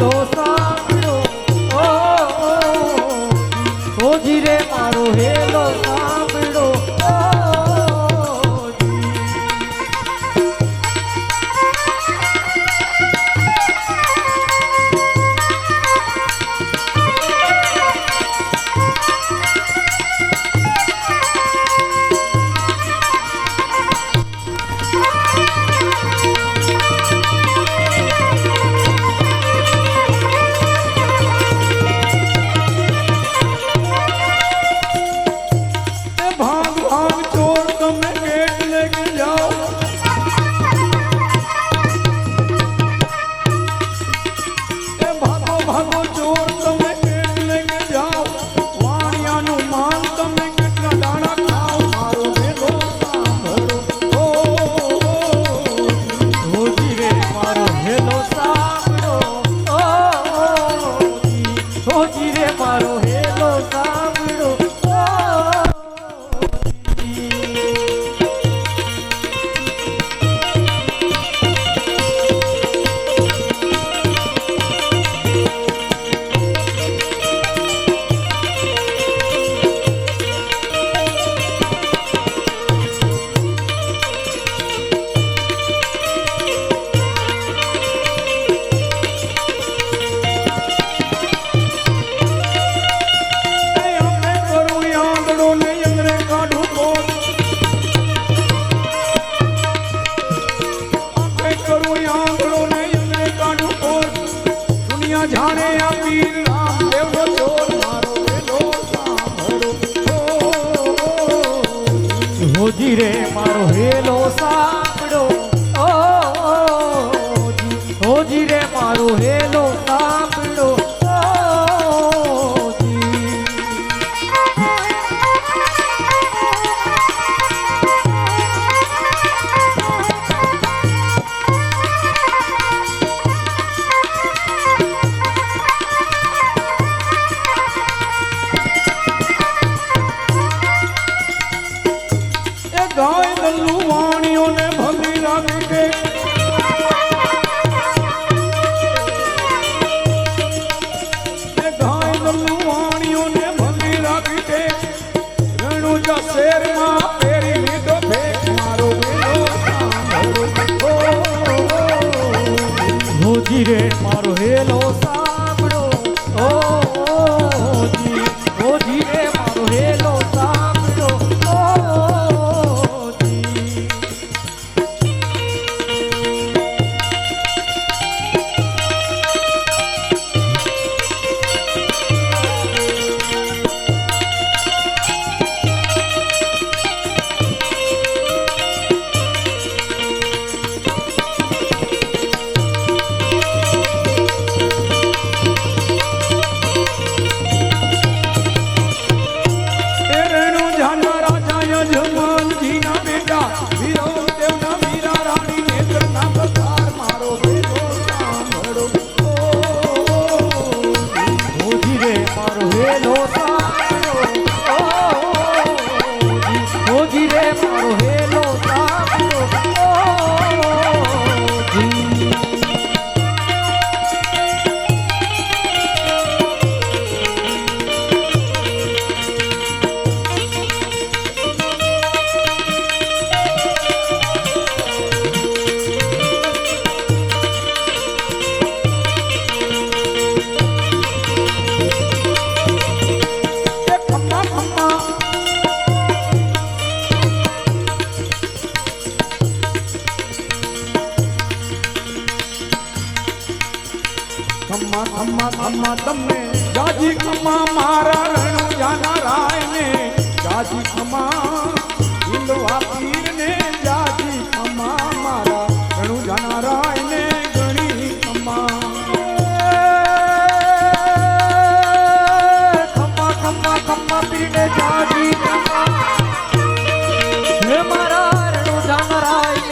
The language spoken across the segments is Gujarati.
लो सा રે મારો હેલો સા. દલનું વાણિયોને ખમા ખમા ખમા તમને. જાજી ખમા મારા રણુ જાના રાય ને જાજી ખમા હિંદવા પીર ને જાજી ખમા મારા રણુ જાના ગણી ખમા. ખમા ખમા ખમા પીર જાજી ખમા. હે મારા રણુ જાના રાય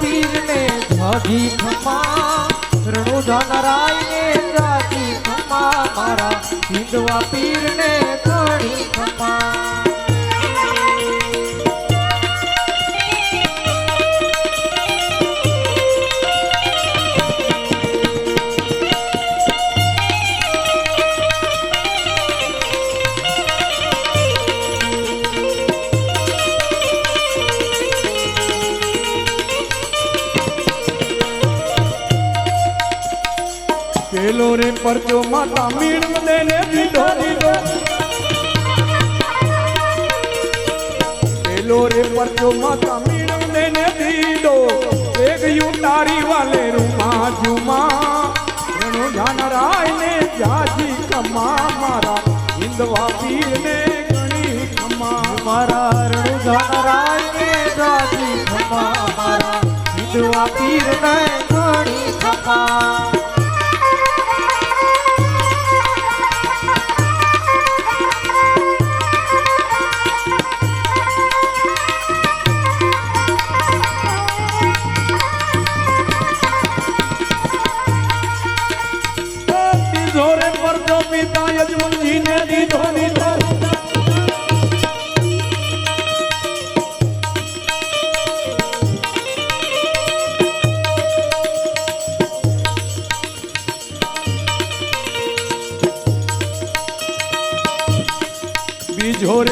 તીરને જાજી ખમા રણુધનરાયને જાજી ખમા મારા હિંદવા પીરને ધણી ખમા. પરચો માતા મીણ દેને દીધો દીધો. પેલો રે પરચો માતા મીણ દેને દીધો. વેગ યુ તારી વાલે રૂમા જુમા. ઘણો ધન રાય ને જાજી કમા મારા. હિંદવા પીર ને ગણી કમા મારા રણુ જાનરાય ને જાજી કમા મારા. વિધવા પીર ઘણી ખમા. પરચો પિતા યજમાનજી ને દીધો દીધો બીજો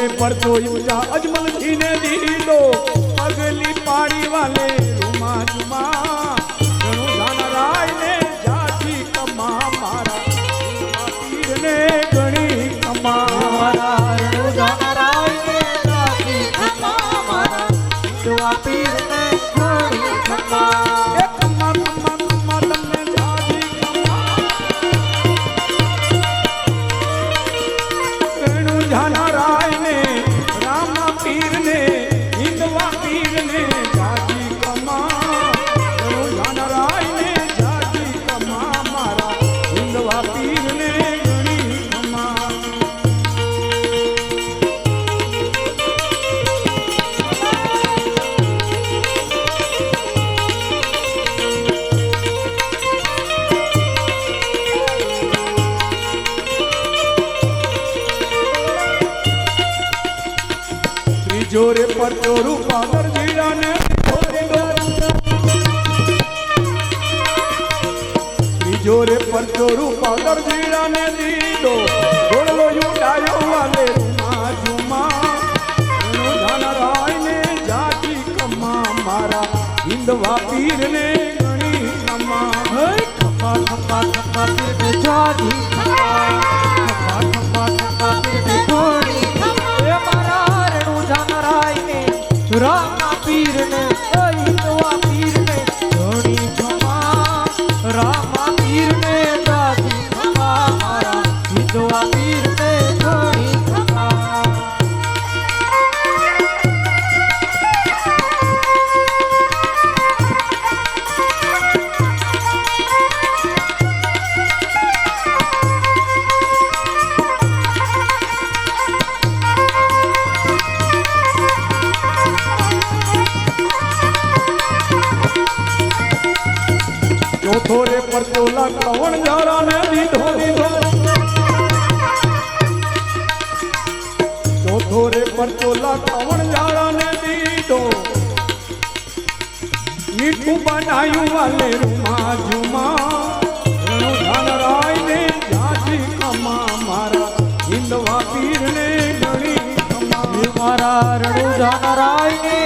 રે પરચો રૂપાદર જીરા ને દીડો ગોળલો યુટાયો વાલે રૂમા જુમા એનો જાન રાય ને જાતી કમા મારા. હિંદવા પીર ને ગણી કમા. ખમા ખમા ખમા ખમા પીર ને પીર ને પરચોલા કવણ જારા ને દીધો દીધો. ચોથો રે પરચોલા કવણ જારા ને દીધો. મીઠું બનાયું વાલે રૂમા ધન રાય ને જાજી કમા મારા. હિંદવા પીર ને ગણી કમા મારા રણુ રાય ને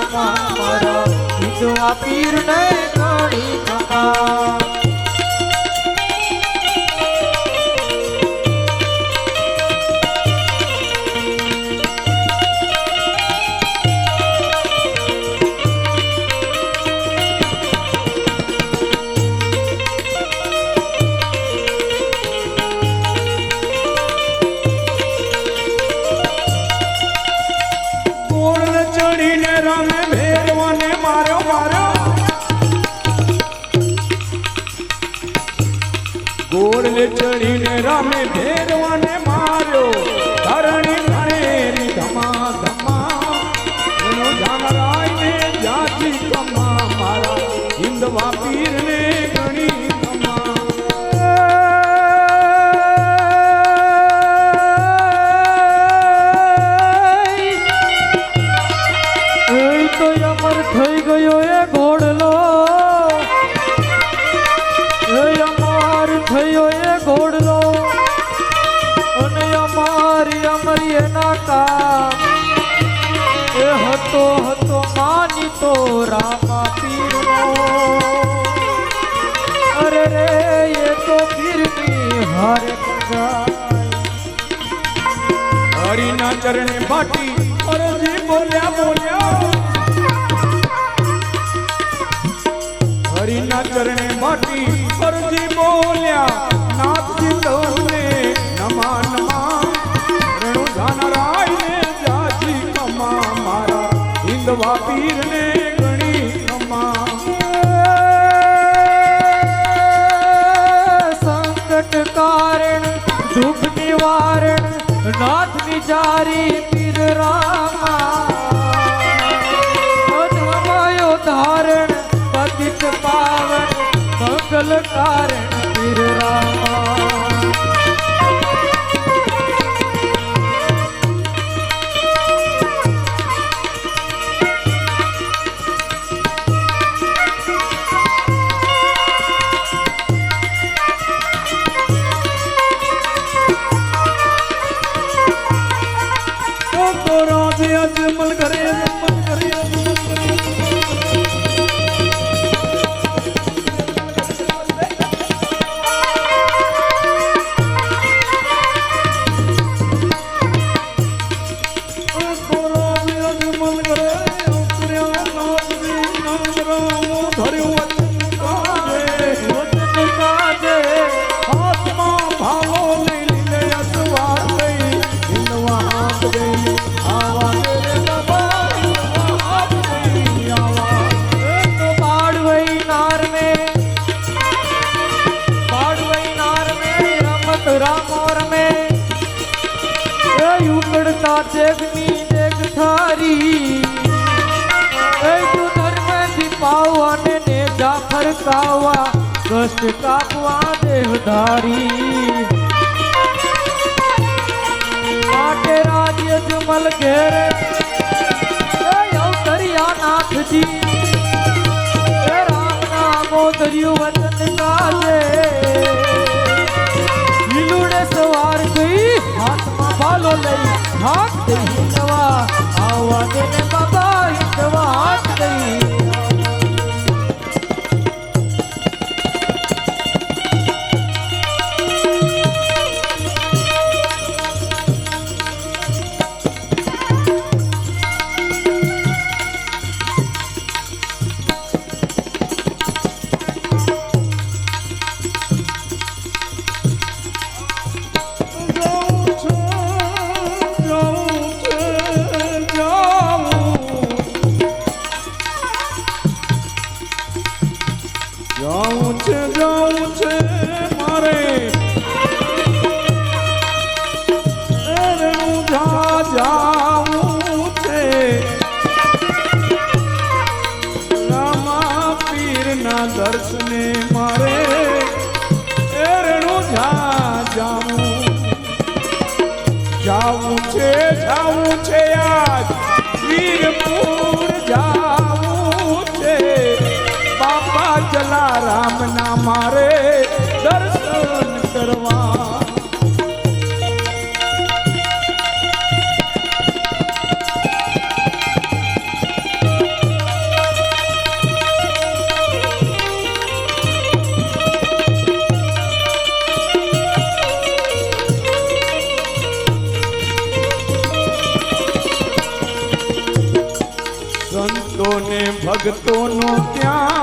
ખમા મારા હિંદવા પીર ને ઘણી ખમા ગોળ ચડીને રામે ભેરવાને માર્યો. ધરણી ધણેરી ધમા ધમા જાનરાય ને જાતિ કમા મારા. હિંદવા પીર હરિના ચરણે બાટી. અરજી બોલ્યા બોલ્યા. હરિના ચરણે બાટી. અરજી બોલ્યા. નાથજી તમને નમા નમા. રેણુ ને જાજી કમા મારા. હિંદવા પીરને ગણી વિચારી પીર રામા. અધમયો ધારણ પતિત પાવન મંગલ કારણ પીર રામા. ઉકળતા દેગની દેગ થારી એ તું ધર્મથી પાવવાને ને જાફર કાવા કષ્ટ કાપવા દેહધારી માટે રાજ્ય જમલ ઘેરે એ અવતર્યા નાથજી હે રામ નામો ધર્યું વચન કાજે હાથ દઈ હિંદવા દે ને બાબા હિંદવા હાથ દઈ દર્શને મારે એરણું જા જાવું જાવું છે જાવું છે આજ. વીરપુર જાવું છે. બાપા જલારામના મારે દર્શન કરવા નો ત્યાં